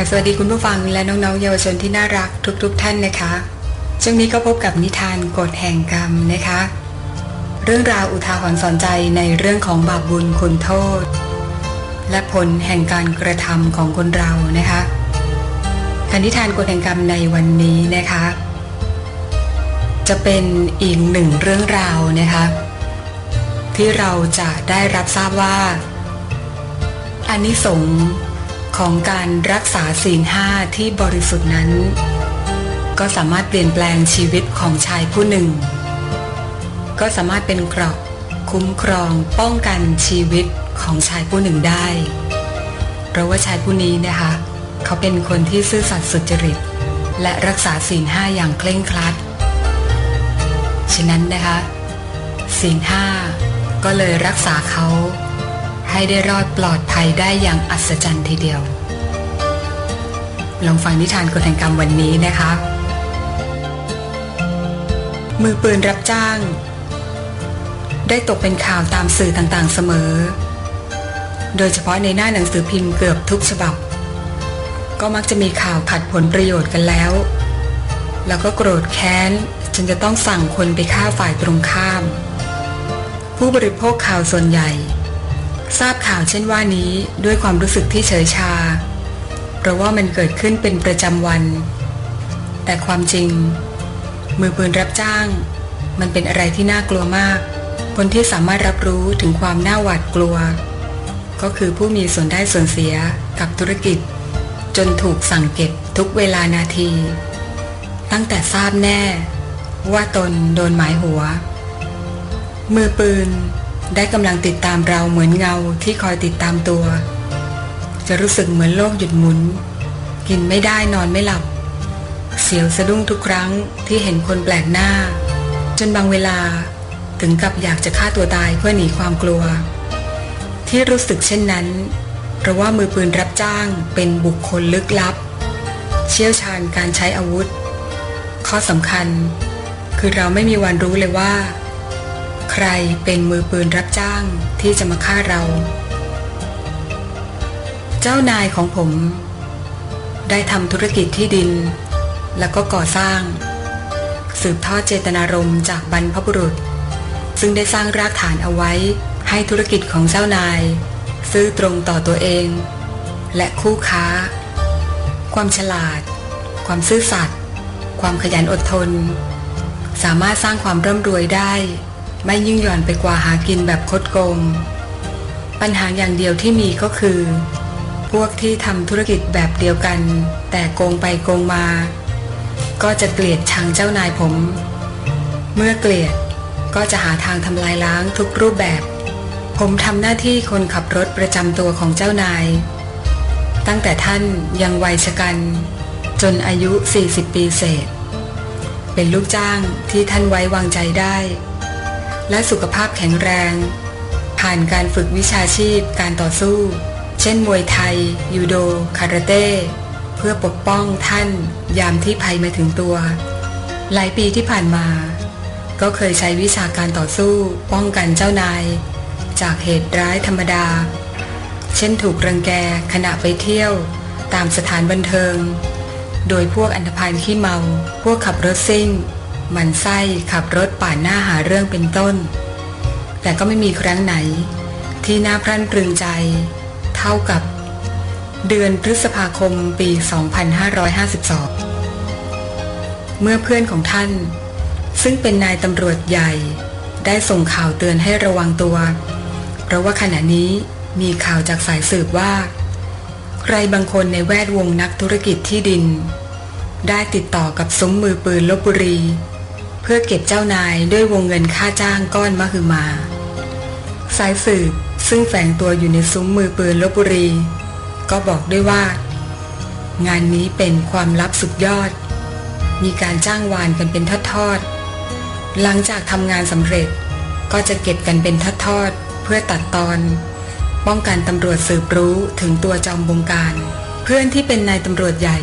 ค่ะสวัสดีคุณผู้ฟังและน้องๆเยาวชนที่น่ารักทุกๆทท่านนะคะช่วงนี้ก็พบกับนิทานกฎแห่งกรรมนะคะ เรื่องราวอุทาหรณ์สอนใจในเรื่องของบาปบุญคุณโทษ และผลแห่งการกระทำของคนเรานะคะคนิทานกฎแห่งกรรมในวันนี้นะคะ จะเป็นอีกหนึ่งเรื่องราวนะคะ ที่เราจะได้รับทราบว่าอานิสงส์ ของการรักษาศีลห้าที่บริสุทธิ์นั้น ก็สามารถเปลี่ยนแปลงชีวิตของชายผู้หนึ่ง ก็สามารถเป็นเกราะคุ้มครองป้องกันชีวิตของชายผู้หนึ่งได้ เพราะว่าชายผู้นี้นะคะ เขาเป็นคนที่ซื่อสัตย์สุจริต และรักษาศีลห้าอย่างเคร่งครัด ฉะนั้นนะคะ ศีลห้าก็เลยรักษาเขาให้ได้รอดปลอดภัยได้อย่างอัศจรรย์ทีเดียว ลองฟังนิทานกฎแห่งกรรมวันนี้นะคะ มือปืนรับจ้าง ได้ตกเป็นข่าวตามสื่อต่างๆเสมอ โดยเฉพาะในหน้าหนังสือพิมพ์เกือบทุกฉบับ ก็มักจะมีข่าวขัดผลประโยชน์กันแล้ว แล้วก็โกรธแค้นจนจะต้องสั่งคนไปฆ่าฝ่ายตรงข้าม ผู้บริโภคข่าวส่วนใหญ่ ทราบข่าวเช่นว่านี้ด้วยความรู้สึกที่เฉยชา เพราะว่ามันเกิดขึ้นเป็นประจำวัน แต่ความจริง มือปืนรับจ้าง มันเป็นอะไรที่น่ากลัวมาก คนที่สามารถรับรู้ถึงความน่าหวาดกลัว ก็คือผู้มีส่วนได้ส่วนเสียกับธุรกิจ จนถูกสั่งเก็บทุกเวลานาที ตั้งแต่ทราบแน่ว่าตนโดนหมายหัว มือปืนได้กำลังติดตามเราเหมือนเงาที่คอยติดตามตัว จะรู้สึกเหมือนโลกหยุดหมุน กินไม่ได้นอนไม่หลับ เสียวสะดุ้งทุกครั้งที่เห็นคนแปลกหน้า จนบางเวลาถึงกับอยากจะฆ่าตัวตายเพื่อหนีความกลัว ที่รู้สึกเช่นนั้น เพราะว่ามือปืนรับจ้างเป็นบุคคลลึกลับ เชี่ยวชาญการใช้อาวุธ ข้อสำคัญ คือเราไม่มีวันรู้เลยว่า ใครเป็นมือปืนรับจ้างที่จะมาฆ่าเรา เจ้านายของผม ได้ทำธุรกิจที่ดิน แล้วก็ก่อสร้าง สืบทอดเจตนารมณ์จากบรรพบุรุษ ซึ่งได้สร้างรากฐานเอาไว้ให้ธุรกิจของเจ้านาย ซื่อตรงต่อตัวเอง และคู่ค้า ความฉลาด ความซื่อสัตย์ความขยันอดทน สามารถสร้างความร่ำรวยได้ ไม่ยิ่งหย่อนไปกว่าหากินแบบคดโกงปัญหาอย่างเดียวที่มีก็คือ พวกที่ทำธุรกิจแบบเดียวกัน แต่โกงไปโกงมา ก็จะเกลียดชังเจ้านายผม เมื่อเกลียดก็จะหาทางทำลายล้างทุกรูปแบบ ผมทำหน้าที่คนขับรถประจำตัวของเจ้านาย ตั้งแต่ท่านยังวัยชะกัน จนอายุ 40 ปีเศษ เป็นลูกจ้างที่ท่านไว้วางใจได้ และสุขภาพแข็งแรง ผ่านการฝึกวิชาชีพการต่อสู้ เช่นมวยไทย ยูโด คาราเต้ เพื่อปกป้องท่าน ยามที่ภัยมาถึงตัว หลายปีที่ผ่านมา ก็เคยใช้วิชาการต่อสู้ป้องกันเจ้านาย จากเหตุร้ายธรรมดา เช่นถูกรังแกขณะไปเที่ยว ตามสถานบันเทิง โดยพวกอันธพาลขี้เมา พวกขับรถซิ่ง มันไส้ขับรถป่านหน้าหาเรื่องเป็นต้น แต่ก็ไม่มีครั้งไหน ที่น่าพรั่นพรึงใจ เท่ากับ เดือนพฤษภาคมปี 2552 เมื่อเพื่อนของท่าน ซึ่งเป็นนายตำรวจใหญ่ ได้ส่งข่าวเตือนให้ระวังตัว เพราะว่าขณะนี้มีข่าวจากสายสืบว่า ใครบางคนในแวดวงนักธุรกิจที่ดิน ได้ติดต่อกับซุ้มมือปืนลบบุรี เพื่อเก็บเจ้านายด้วยวงเงินค่าจ้างก้อนมหึมา สายสืบ ซึ่งแฝงตัวอยู่ในซุ้มมือปืนลบบุรี ก็บอกด้วยว่า งานนี้เป็นความลับสุดยอด มีการจ้างวานกันเป็นทอดๆหลังจากทำงานสำเร็จก็จะเก็บกันเป็นทอดๆเพื่อตัดตอน ป้องกันตำรวจสืบรู้ถึงตัวจอมบงการ เพื่อนที่เป็นนายตำรวจใหญ่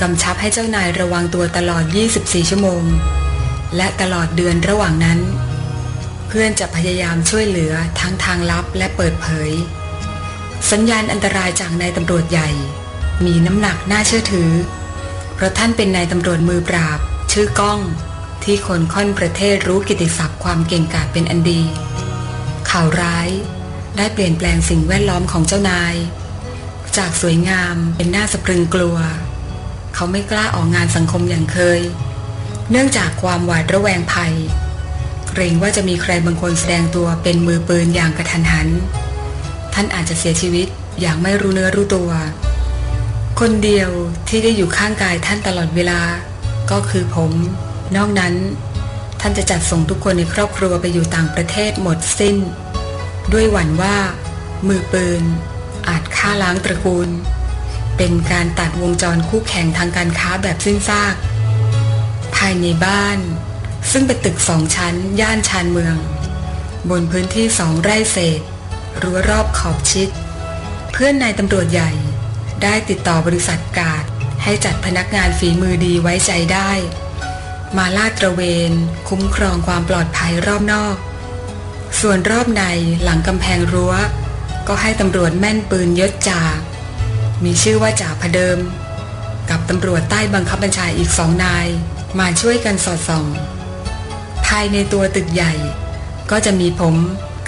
กำชับให้เจ้านายระวังตัวตลอด 24 ชั่วโมง และตลอดเดือนระหว่างนั้น เพื่อนจะพยายามช่วยเหลือทั้งทางลับและเปิดเผย สัญญาณอันตรายจากนายตำรวจใหญ่ มีน้ำหนักน่าเชื่อถือ เพราะท่านเป็นนายตำรวจมือปราบ ชื่อก้อง ที่คนค่อนประเทศรู้กิตติศัพท์ความเก่งกาจเป็นอันดี ข่าวร้าย ได้เปลี่ยนแปลงสิ่งแวดล้อมของเจ้านาย จากสวยงามเป็นหน้าสะพรึงกลัว เขาไม่กล้าออกงานสังคมอย่างเคย เนื่องจากความหวาดระแวงภัย เกรงว่าจะมีใครบางคนแสดงตัวเป็นมือปืนอย่างกระทันหัน ท่านอาจจะเสียชีวิตอย่างไม่รู้เนื้อรู้ตัว คนเดียวที่ได้อยู่ข้างกายท่านตลอดเวลา ก็คือผม นอกนั้น ท่านจะจัดส่งทุกคนในครอบครัวไปอยู่ต่างประเทศหมดสิ้น ด้วยหวั่นว่า มือปืน อาจฆ่าล้างตระกูล เป็นการตัดวงจรคู่แข่งทางการค้าแบบสิ้นซาก ภายในบ้าน ซึ่งเป็นตึกสองชั้น ย่านชานเมือง บนพื้นที่สองไร่เศษ รั้วรอบขอบชิด เพื่อนนายตำรวจใหญ่ ได้ติดต่อบริษัทกาดให้จัดพนักงานฝีมือดีไว้ใจได้ มาลาดตระเวน คุ้มครองความปลอดภัยรอบนอก ส่วนรอบในหลังกำแพงรั้ว ก็ให้ตำรวจแม่นปืนยศจ่ามีชื่อว่าจ่าพเดิม กับตำรวจใต้บังคับบัญชาอีกสองนาย มาช่วยกันสอดส่องายในตัวตึกใหญ่ ก็จะมีผม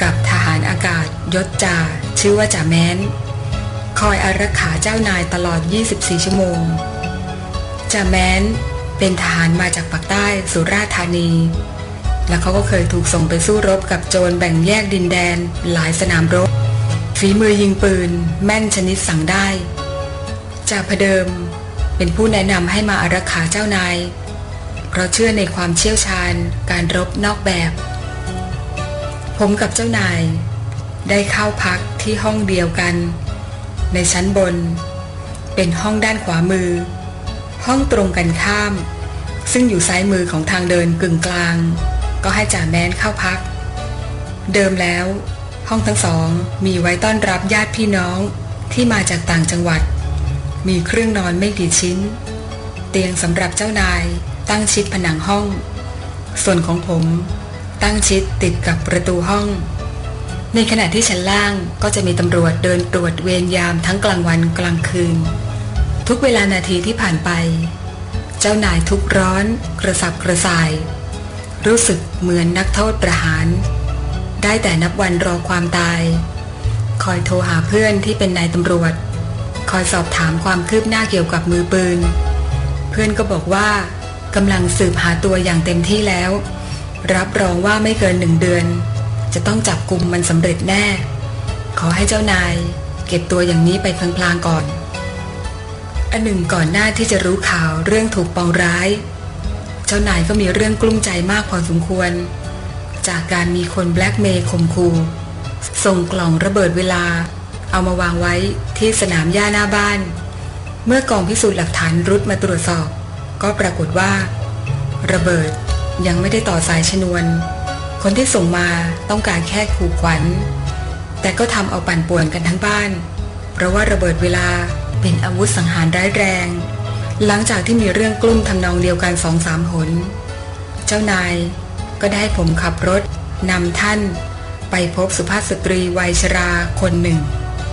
กับทหารอากาศยศจ่าชื่อว่าจ่าแม้น คอยอารักขาเจ้านายตลอด 24 ชั่วโมงจ่าแม้นเป็นทหารมาจากปากใต้สุราษฎร์ธานี และเขาก็เคยถูกส่งไปสู้รบกับโจรแบ่งแยกดินแดนหลายสนามรบ ฝีมือยิงปืน แม่นชนิดสั่งได้จ่าพเดิมเป็นผู้แนะนำให้มาอารักขาเจ้านาย เพราะเชื่อในความเชี่ยวชาญการรบนอกแบบ ผมกับเจ้านาย ได้เข้าพักที่ห้องเดียวกัน ในชั้นบน เป็นห้องด้านขวามือ ห้องตรงกันข้าม ซึ่งอยู่ซ้ายมือของทางเดินกึ่งกลาง ก็ให้จ่าแมนเข้าพัก เดิมแล้ว ห้องทั้งสองมีไว้ต้อนรับญาติพี่น้องที่มาจากต่างจังหวัด มีเครื่องนอนไม่กี่ชิ้น เตียงสำหรับเจ้านาย ตั้งชิดผนังห้อง ส่วนของผม ตั้งชิดติดกับประตูห้อง ในขณะที่ชั้นล่างก็จะมีตำรวจเดินตรวจเวรยามทั้งกลางวันกลางคืน ทุกเวลานาทีที่ผ่านไป เจ้านายทุกร้อนกระสับกระส่าย รู้สึกเหมือนนักโทษประหาร ได้แต่นับวันรอความตาย คอยโทรหาเพื่อนที่เป็นนายตำรวจ คอยสอบถามความคืบหน้าเกี่ยวกับมือปืนเพื่อนก็บอกว่า กำลังสืบหาตัวอย่างเต็มที่แล้ว รับรองว่าไม่เกินหนึ่งเดือน จะต้องจับกลุ่มมันสำเร็จแน่ ขอให้เจ้านาย เก็บตัวอย่างนี้ไปพลางๆก่อน อันหนึ่งก่อนหน้าที่จะรู้ข่าวเรื่องถูกปองร้าย เจ้านายก็มีเรื่องกลุ้มใจมากพอสมควร จากการมีคนแบล็กเมย์ข่มขู่ส่งกล่องระเบิดเวลา เอามาวางไว้ที่สนามหญ้าหน้าบ้าน เมื่อกองพิสูจน์หลักฐานรุดมาตรวจสอบ ก็ปรากฏว่า ระเบิดยังไม่ได้ต่อสายชนวน คนที่ส่งมาต้องการแค่ขู่ขวัญ แต่ก็ทำเอาปั่นป่วนกันทั้งบ้าน เพราะว่าระเบิดเวลาเป็นอาวุธสังหารร้ายแรง หลังจากที่มีเรื่องกลุ้มทำนองเดียวกันสองสามหน เจ้านายก็ได้ผมขับรถนำท่าน ไปพบสุภาพสตรีวัยชราคนหนึ่ง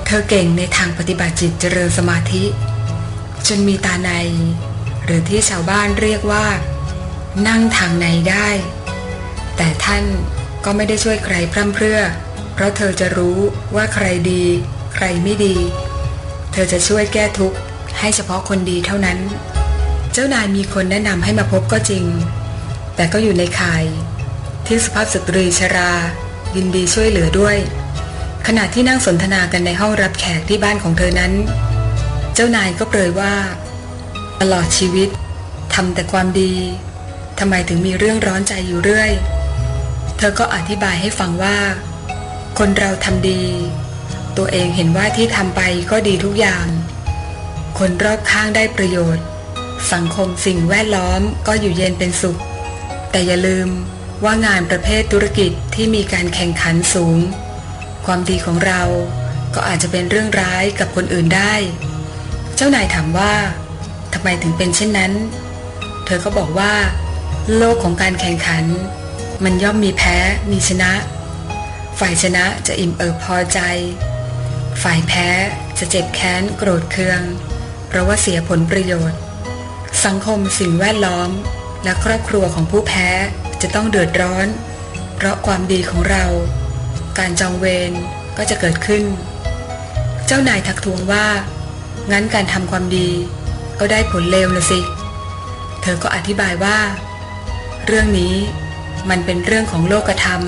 เธอเก่งในทางปฏิบัติจิตเจริญสมาธิ จนมีตาใน หรือที่ชาวบ้านเรียกว่า นั่งทางในได้ แต่ท่านก็ไม่ได้ช่วยใครพร่ำเพรื่อ เพราะเธอจะรู้ว่าใครดี ใครไม่ดี เธอจะช่วยแก้ทุกข์ให้เฉพาะคนดีเท่านั้น เจ้านายมีคนแนะนำให้มาพบก็จริง แต่ก็อยู่ในข่าย ที่สุภาพสตรีชรา ยินดีช่วยเหลือด้วย ขณะที่นั่งสนทนากันในห้องรับแขกที่บ้านของเธอนั้น เจ้านายก็เปรยว่า ตลอดชีวิตทำแต่ความดีทำไมถึงมีเรื่องร้อนใจอยู่เรื่อย เธอก็อธิบายให้ฟังว่า คนเราทำดี ตัวเองเห็นว่าที่ทำไปก็ดีทุกอย่าง คนรอบข้างได้ประโยชน์ สังคมสิ่งแวดล้อมก็อยู่เย็นเป็นสุข แต่อย่าลืมว่างานประเภทธุรกิจที่มีการแข่งขันสูง ความดีของเราก็อาจจะเป็นเรื่องร้ายกับคนอื่นได้ เจ้านายถามว่า ทำไมถึงเป็นเช่นนั้น เธอก็บอกว่า โลกของการแข่งขัน มันย่อมมีแพ้ มีชนะ ฝ่ายชนะจะอิ่มเอิบพอใจ ฝ่ายแพ้จะเจ็บแค้นโกรธเคือง เพราะว่าเสียผลประโยชน์ สังคมสิ่งแวดล้อม และครอบครัวของผู้แพ้จะต้องเดือดร้อน เพราะความดีของเรา การจองเวรก็จะเกิดขึ้น เจ้านายทักทวงว่า งั้นการทำความดี ก็ได้ผลเลวละสิ เธอก็อธิบายว่า เรื่องนี้มันเป็นเรื่องของโลกธรรม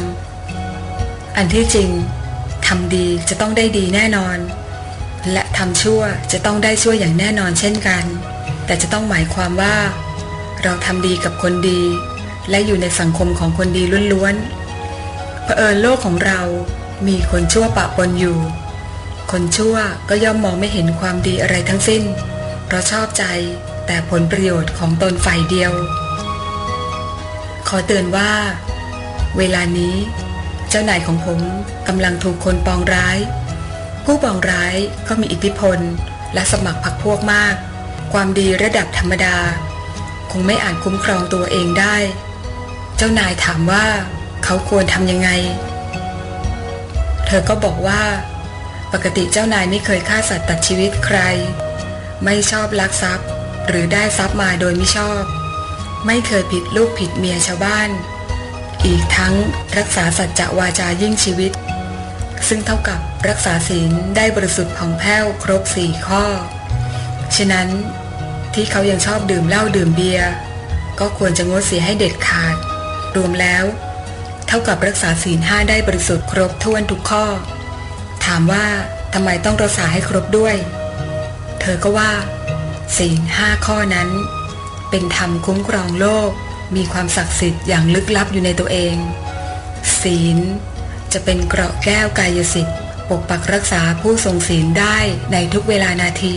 อันที่จริงทำดีจะต้องได้ดีแน่นอน และทำชั่วจะต้องได้ชั่วอย่างแน่นอนเช่นกัน แต่จะต้องหมายความว่า เราทำดีกับคนดี และอยู่ในสังคมของคนดีล้วนๆเผอิญโลกของเรามีคนชั่วปะปนอยู่ คนชั่วก็ย่อมมองไม่เห็นความดีอะไรทั้งสิ้น เพราะชอบใจแต่ผลประโยชน์ของตนฝ่ายเดียว ขอเตือนว่า เวลานี้ เจ้านายของผมกำลังถูกคนปองร้าย ผู้ปองร้ายก็มีอิทธิพลและสมัครพรรคพวกมาก ความดีระดับธรรมดา คงไม่อาจคุ้มครองตัวเองได้ เจ้านายถามว่าเขาควรทำยังไง เธอก็บอกว่า ปกติเจ้านายไม่เคยฆ่าสัตว์ตัดชีวิตใคร ไม่ชอบลักทรัพย์ หรือได้ทรัพย์มาโดยไม่ชอบ ไม่เคยผิดลูกผิดเมียชาวบ้าน อีกทั้งรักษาสัจจะวาจายิ่งชีวิต ซึ่งเท่ากับรักษาศีลได้บริสุทธิ์ผ่องแผ้วครบสี่ข้อ ฉะนั้นที่เขายังชอบดื่มเหล้าดื่มเบียร์ก็ควรจะงดเสียให้เด็ดขาด รวมแล้ว เท่ากับรักษาศีลห้าได้บริสุทธิ์ครบถ้วนทุกข้อ ถามว่าทำไมต้องรักษาให้ครบด้วย อก็ว่าศีลห้าข้อนั้น เป็นธรรมคุ้มครองโลก มีความศักดิ์สิทธิ์อย่างลึกลับอยู่ในตัวเอง ศีลจะเป็นเกราะแก้วกายสิทธิ์ปกปักรักษาผู้ทรงศีลได้ในทุกเวลานาที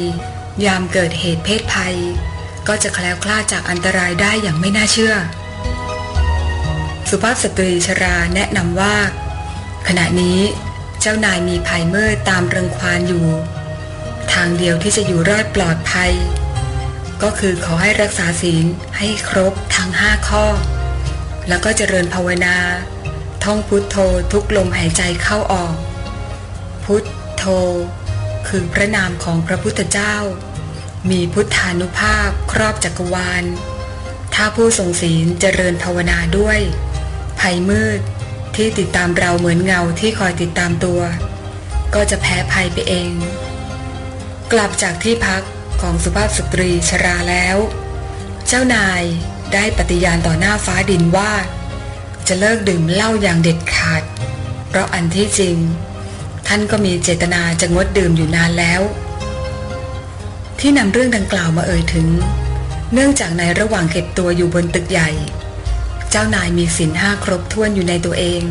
ยามเกิดเหตุเพศภัย ก็จะแคล้วคลาดจากอันตรายได้อย่างไม่น่าเชื่อ สุภาพสตรีชราแนะนำว่า ขณะนี้เจ้านายมีภัยมืดตามรังควานอยู่างเดียวที่จะอยู่รอดปลอดภัย ก็คือขอให้รักษาศีลให้ครบทั้งห้าข้อ แล้วก็เจริญภาวนา ท่องพุทโธทุกลมหายใจเข้าออก พุทโธ คือพระนามของพระพุทธเจ้า มีพุทธานุภาพครอบจักรวาล ถ้าผู้ทรงศีลเจริญภาวนาด้วย ภัยมืดที่ติดตามเราเหมือนเงาที่คอยติดตามตัว ก็จะแพ้ภัยไปเอง กลับจากที่พักของสุภาพสตรีชราแล้ว เจ้านายได้ปฏิญาณต่อหน้าฟ้าดินว่า จะเลิกดื่มเหล้าอย่างเด็ดขาด เพราะอันที่จริง ท่านก็มีเจตนาจะงดดื่มอยู่นานแล้ว ที่นำเรื่องดังกล่าวมาเอ่ยถึง เนื่องจากในระหว่างเก็บตัวอยู่บนตึกใหญ่ เจ้านายมีศีลห้าครบถ้วนอยู่ในตัวเอง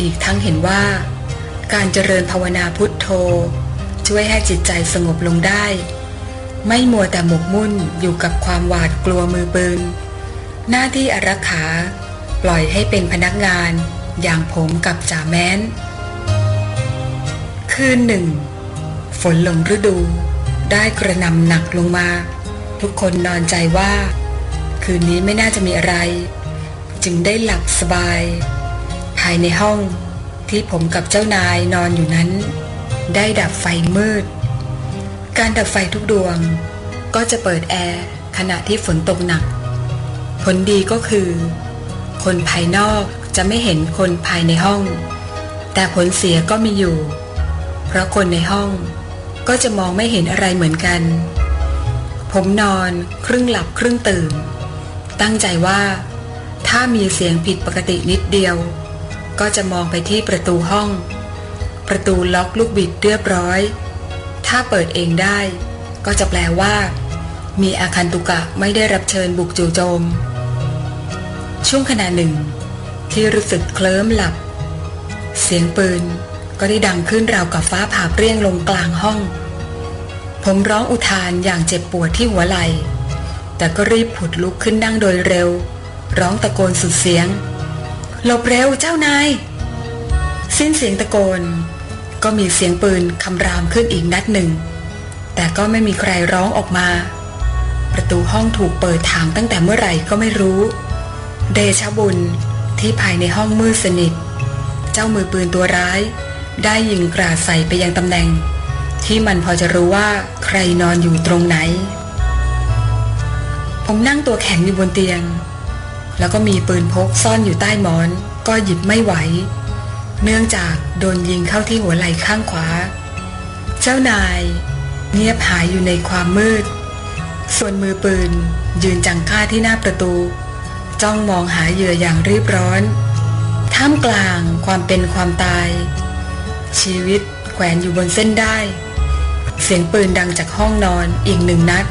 อีกทั้งเห็นว่า การเจริญภาวนาพุทโธ ช่วยให้จิตใจสงบลงได้ ไม่มัวแต่หมกมุ่นอยู่กับความหวาดกลัวมือปืน หน้าที่อารักขาปล่อยให้เป็นพนักงานอย่างผมกับจ่าแม้น คืนหนึ่ง ฝนลงฤดู ได้กระนำหนักลงมา ทุกคนนอนใจว่า คืนนี้ไม่น่าจะมีอะไร จึงได้หลับสบาย ภายในห้องที่ผมกับเจ้านายนอนอยู่นั้น ได้ดับไฟมืด การดับไฟทุกดวง ก็จะเปิดแอร์ขณะที่ฝนตกหนัก ผลดีก็คือ คนภายนอกจะไม่เห็นคนภายในห้อง แต่ผลเสียก็มีอยู่ เพราะคนในห้องก็จะมองไม่เห็นอะไรเหมือนกัน ผมนอนครึ่งหลับครึ่งตื่น ตั้งใจว่า ถ้ามีเสียงผิดปกตินิดเดียว ก็จะมองไปที่ประตูห้อง ประตูล็อกลูกบิดเรียบร้อย ถ้าเปิดเองได้ ก็จะแปลว่า มีอาคันตุกะไม่ได้รับเชิญบุกจู่โจม ช่วงขณะหนึ่ง ที่รู้สึกเคลิ้มหลับ เสียงปืนก็ได้ดังขึ้นราวกับฟ้าผ่าเปรี้ยงลงกลางห้อง ผมร้องอุทานอย่างเจ็บปวดที่หัวไหล่ แต่ก็รีบผุดลุกขึ้นนั่งโดยเร็ว ร้องตะโกนสุดเสียงหลบเร็วเจ้านาย สิ้นเสียงตะโกน ก็มีเสียงปืนคำรามขึ้นอีกนัดหนึ่ง แต่ก็ไม่มีใครร้องออกมา ประตูห้องถูกเปิดทางตั้งแต่เมื่อไหร่ก็ไม่รู้ เดชบุญที่ภายในห้องมืดสนิท เจ้ามือปืนตัวร้าย ได้ยิงกราดใส่ไปยังตำแหน่ง ที่มันพอจะรู้ว่าใครนอนอยู่ตรงไหน ผมนั่งตัวแข็งอยู่บนเตียง แล้วก็มีปืนพกซ่อนอยู่ใต้หมอน ก็หยิบไม่ไหว เนื่องจากโดนยิงเข้าที่หัวไหล่ข้างขวา เจ้านายเงียบหายอยู่ในความมืด ส่วนมือปืนยืนจังก้าที่หน้าประตู จ้องมองหาเหยื่ออย่างรีบร้อน ท่ามกลางความเป็นความตาย ชีวิตแขวนอยู่บนเส้นได้ เสียงปืนดังจากห้องนอนอีกหนึ่งนัด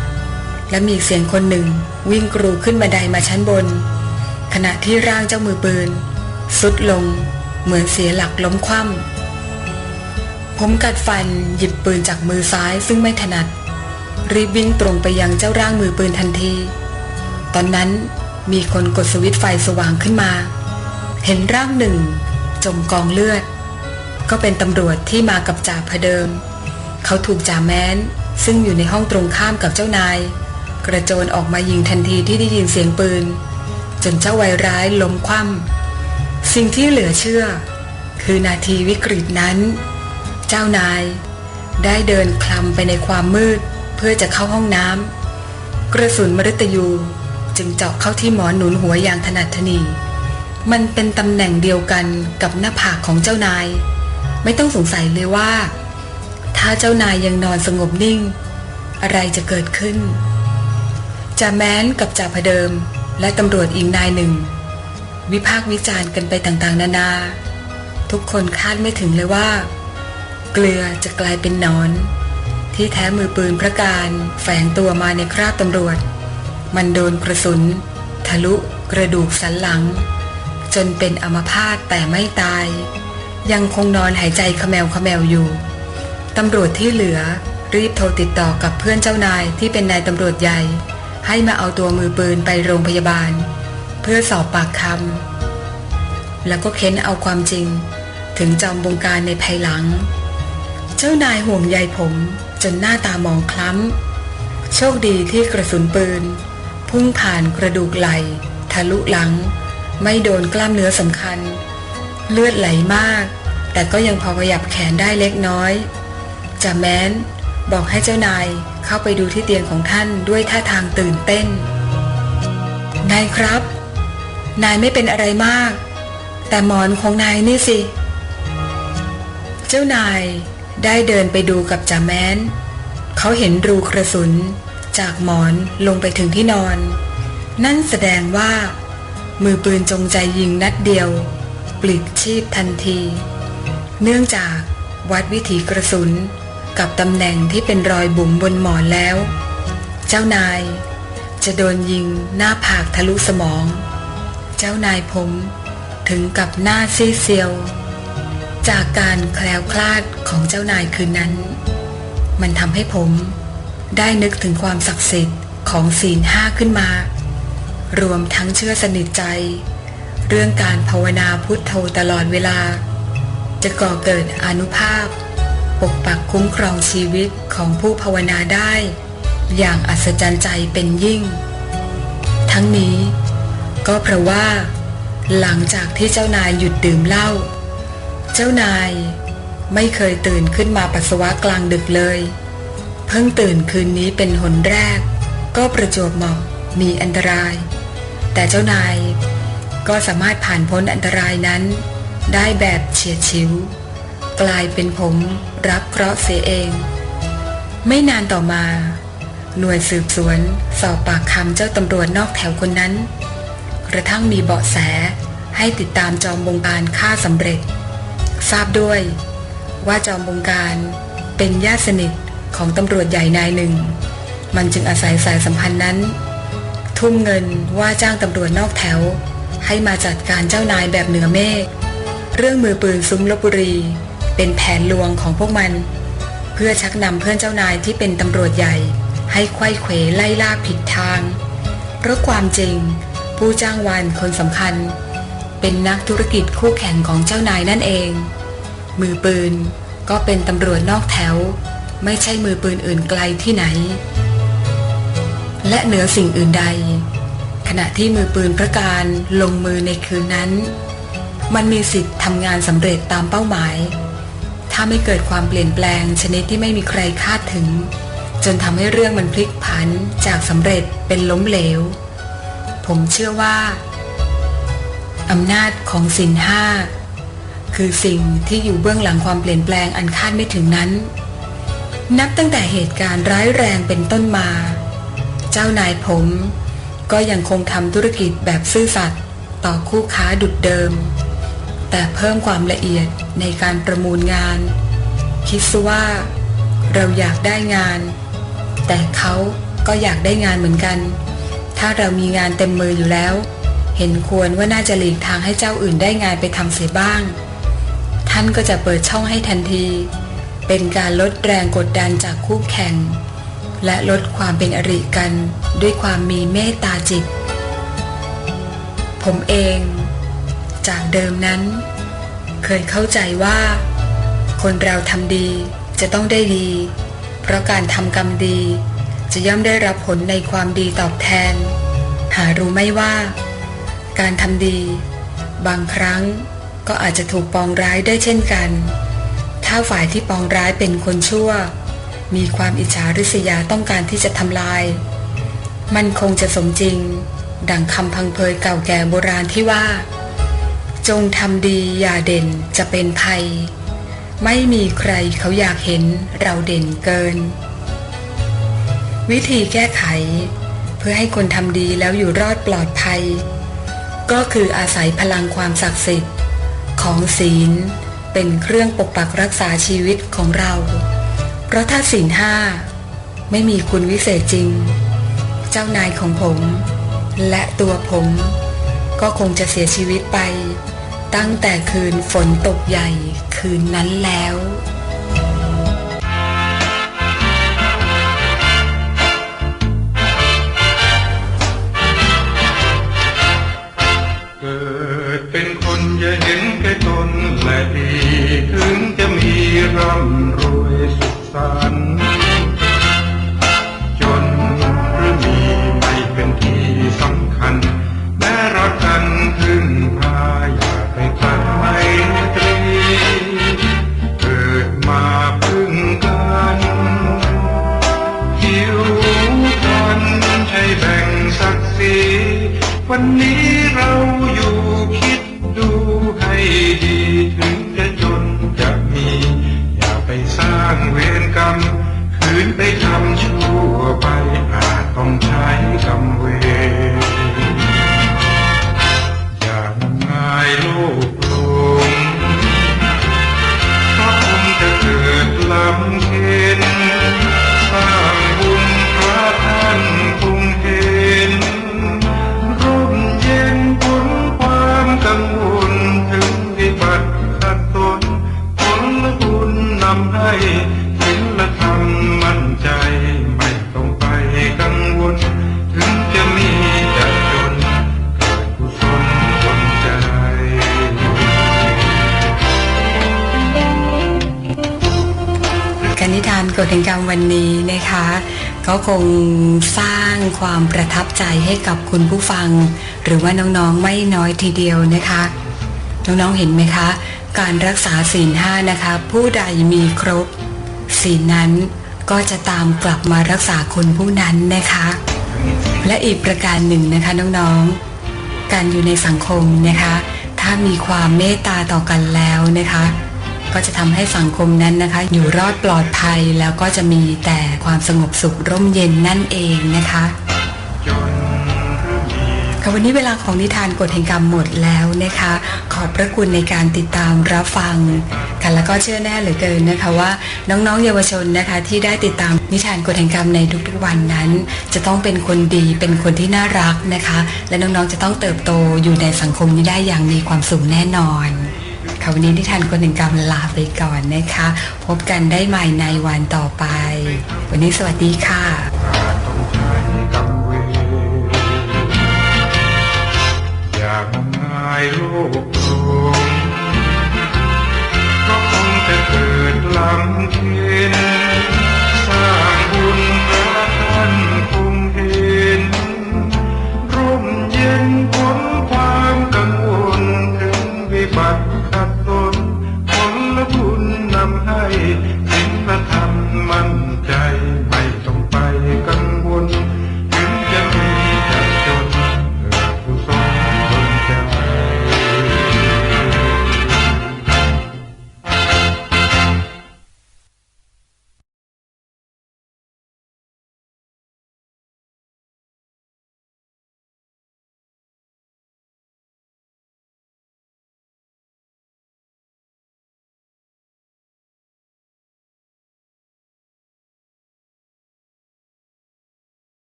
และมีเสียงคนหนึ่งวิ่งกรูขึ้นบันไดมาชั้นบน ขณะที่ร่างเจ้ามือปืนสุดลง เหมือนเสียหลักล้มคว่ำผมกัดฟันหยิบปืนจากมือซ้ายซึ่งไม่ถนัด รีบวิ่งตรงไปยังเจ้าร่างมือปืนทันที ตอนนั้นมีคนกดสวิตไฟสว่างขึ้นมา เห็นร่างหนึ่ง จมกองเลือด ก็เป็นตำรวจที่มากับจ่าพเดิม เขาถูกจ่าแม้น ซึ่งอยู่ในห้องตรงข้ามกับเจ้านาย กระโจนออกมายิงทันทีที่ได้ยินเสียงปืน จนเจ้าวัยร้ายล้มคว่ำ สิ่งที่เหลือเชื่อ คือนาทีวิกฤตนั้น เจ้านายได้เดินคลำไปในความมืดเพื่อจะเข้าห้องน้ำกระสุนมฤตยูจึงเจาะเข้าที่หมอนหนุนหัวอย่างถนัดถนี มันเป็นตำแหน่งเดียวกันกับหน้าผากของเจ้านาย ไม่ต้องสงสัยเลยว่า ถ้าเจ้านายยังนอนสงบนิ่ง อะไรจะเกิดขึ้นจ่าแม้นกับจ่าพเดิมและตำรวจอีกนายหนึ่ง วิพากษ์วิจารณ์กันไปต่างๆ นานา ทุกคนคาดไม่ถึงเลยว่า เกลือจะกลายเป็นนอน ที่แท้มือปืนพระการแฝงตัวมาในคราบตำรวจ มันโดนกระสุน ทะลุกระดูกสันหลัง จนเป็นอัมพาตแต่ไม่ตาย ยังคงนอนหายใจขแมวขแมวอยู่ตำรวจที่เหลือรีบโทรติดต่อกับเพื่อนเจ้านายที่เป็นนายตำรวจใหญ่ ให้มาเอาตัวมือปืนไปโรงพยาบาล เพื่อสอบปากคำแล้วก็เค้นเอาความจริง ถึงจอมบงการในภายหลัง เจ้านายห่วงใยผมจนหน้าตามองคล้ำ โชคดีที่กระสุนปืน พุ่งผ่านกระดูกไหล่ทะลุหลัง ไม่โดนกล้ามเนื้อสำคัญ เลือดไหลมาก แต่ก็ยังพอขยับแขนได้เล็กน้อยจ่าแม้นบอกให้เจ้านายเข้าไปดูที่เตียงของท่านด้วยท่าทางตื่นเต้น นายครับ นายไม่เป็นอะไรมาก แต่หมอนของนายนี่สิ เจ้านายได้เดินไปดูกับจ่าแม้น เขาเห็นรูกระสุนจากหมอนลงไปถึงที่นอน นั่นแสดงว่า มือปืนจงใจยิงนัดเดียว ปลิดชีพทันที เนื่องจากวัดวิถีกระสุนกับตำแหน่งที่เป็นรอยบุ๋มบนหมอนแล้ว เจ้านายจะโดนยิงหน้าผากทะลุสมอง เจ้านายผมถึงกับหน้าซีเซียว จากการแคล้วคลาดของเจ้านายคืนนั้น มันทำให้ผมได้นึกถึงความศักดิ์สิทธิ์ของศีลห้าขึ้นมา รวมทั้งเชื่อสนิทใจ เรื่องการภาวนาพุทโธตลอดเวลา จะก่อเกิดอนุภาพ ปกปักคุ้มครองชีวิตของผู้ภาวนาได้ อย่างอัศจรรย์ใจเป็นยิ่ง ทั้งนี้ ก็เพราะว่า หลังจากที่เจ้านายหยุดดื่มเหล้าเจ้านายไม่เคยตื่นขึ้นมาปัสสาวะกลางดึกเลย เพิ่งตื่นคืนนี้เป็นหนแรก ก็ประจวบเหมาะมีอันตราย แต่เจ้านายก็สามารถผ่านพ้นอันตรายนั้น ได้แบบเฉียดฉิว กลายเป็นผมรับเคราะห์เสียเอง ไม่นานต่อมา หน่วยสืบสวนสอบปากคำเจ้าตำรวจนอกแถวคนนั้น กระทั่งมีเบาะแสให้ติดตามจอมบงการฆ่าสำเร็จ ทราบด้วยว่าจอมบงการเป็นญาติสนิทของตำรวจใหญ่นายหนึ่ง มันจึงอาศัยสายสัมพันธ์นั้น ทุ่มเงินว่าจ้างตำรวจนอกแถว ให้มาจัดการเจ้านายแบบเหนือเมฆเรื่องมือปืนซุ้มลบบุรี เป็นแผนลวงของพวกมัน เพื่อชักนำเพื่อนเจ้านายที่เป็นตำรวจใหญ่ ให้ไขว้เขวไล่ล่าผิดทาง เพราะความจริง ผู้จ้างวานคนสำคัญ เป็นนักธุรกิจคู่แข่งของเจ้านายนั่นเอง มือปืนก็เป็นตำรวจนอกแถว ไม่ใช่มือปืนอื่นไกลที่ไหน และเหนือสิ่งอื่นใด ขณะที่มือปืนพระการลงมือในคืนนั้น มันมีสิทธิ์ทำงานสำเร็จตามเป้าหมายถถ้าไม่เกิดความเปลี่ยนแปลงชนิดที่ไม่มีใครคาดถึง จนทำให้เรื่องมันพลิกผันจากสำเร็จเป็นล้มเหลว ผมเชื่อว่าอำนาจของสินห้าคือสิ่งที่อยู่เบื้องหลังความเปลี่ยนแปลงอันคาดไม่ถึงนั้น นับตั้งแต่เหตุการณ์ร้ายแรงเป็นต้นมา เจ้านายผมก็ยังคงทำธุรกิจแบบซื่อสัตย์ต่อคู่ค้าดุดเดิม แต่เพิ่มความละเอียดในการประมูลงาน คิดซะว่าเราอยากได้งาน แต่เขาก็อยากได้งานเหมือนกัน ถ้าเรามีงานเต็มมืออยู่แล้ว เห็นควรว่าน่าจะหลีกทางให้เจ้าอื่นได้งานไปทำเสียบ้าง ท่านก็จะเปิดช่องให้ทันที เป็นการลดแรงกดดันจากคู่แข่ง และลดความเป็นอริกันด้วยความมีเมตตาจิต ผมเอง จากเดิมนั้น เคยเข้าใจว่า คนเราทำดีจะต้องได้ดี เพราะการทำกรรมดี จะย่อมได้รับผลในความดีตอบแทน หารู้ไม่ว่า การทำดี บางครั้งก็อาจจะถูกปองร้ายได้เช่นกัน ถ้าฝ่ายที่ปองร้ายเป็นคนชั่ว มีความอิจฉาริษยาต้องการที่จะทำลาย มันคงจะสมจริง ดังคำพังเพยเก่าแก่โบราณที่ว่า จงทำดีอย่าเด่นจะเป็นภัย ไม่มีใครเขาอยากเห็นเราเด่นเกิน วิธีแก้ไข เพื่อให้คนทำดีแล้วอยู่รอดปลอดภัย ก็คืออาศัยพลังความศักดิ์สิทธิ์ ของศีลเป็นเครื่องปกปักรักษาชีวิตของเรา เพราะถ้าศีลห้าไม่มีคุณวิเศษจริง เจ้านายของผม และตัวผม ก็คงจะเสียชีวิตไป ตั้งแต่คืนฝนตกใหญ่คืนนั้นแล้ว วันนี้นะคะ ก็คงสร้างความประทับใจให้กับคุณผู้ฟัง หรือว่าน้องๆไม่น้อยทีเดียวนะคะ น้องๆเห็นไหมคะ การรักษาศีลห้านะคะ ผู้ใดมีครบศีลนั้นก็จะตามกลับมารักษาคนผู้นั้นนะคะ และอีกประการหนึ่งนะคะน้องๆการอยู่ในสังคมนะคะ ถ้ามีความเมตตาต่อกันแล้วนะคะ ก็จะทำให้สังคมนั้นนะคะ อยู่รอดปลอดภัยแล้วก็จะมีแต่ความสงบสุขร่มเย็นนั่นเองนะคะค่ะวันนี้เวลาของนิทานกฎแห่งกรรมหมดแล้วนะคะ ขอบพระคุณในการติดตามรับฟังค่ะแล้วก็เชื่อแน่เหลือเกินนะคะว่าน้องๆเยาวชนนะคะที่ได้ติดตามนิทานกฎแห่งกรรมในทุกๆวันนั้น จะต้องเป็นคนดีเป็นคนที่น่ารักนะคะ และน้องๆจะต้องเติบโตอยู่ในสังคมนี้ได้อย่างมีความสุขแน่นอน ค่ะวันนี้นิทานคนหนึ่งกรรมลาไปก่อนนะคะ พบกันได้ใหม่ในวันต่อไป วันนี้สวัสดีค่ะอาย่างง่ายโลก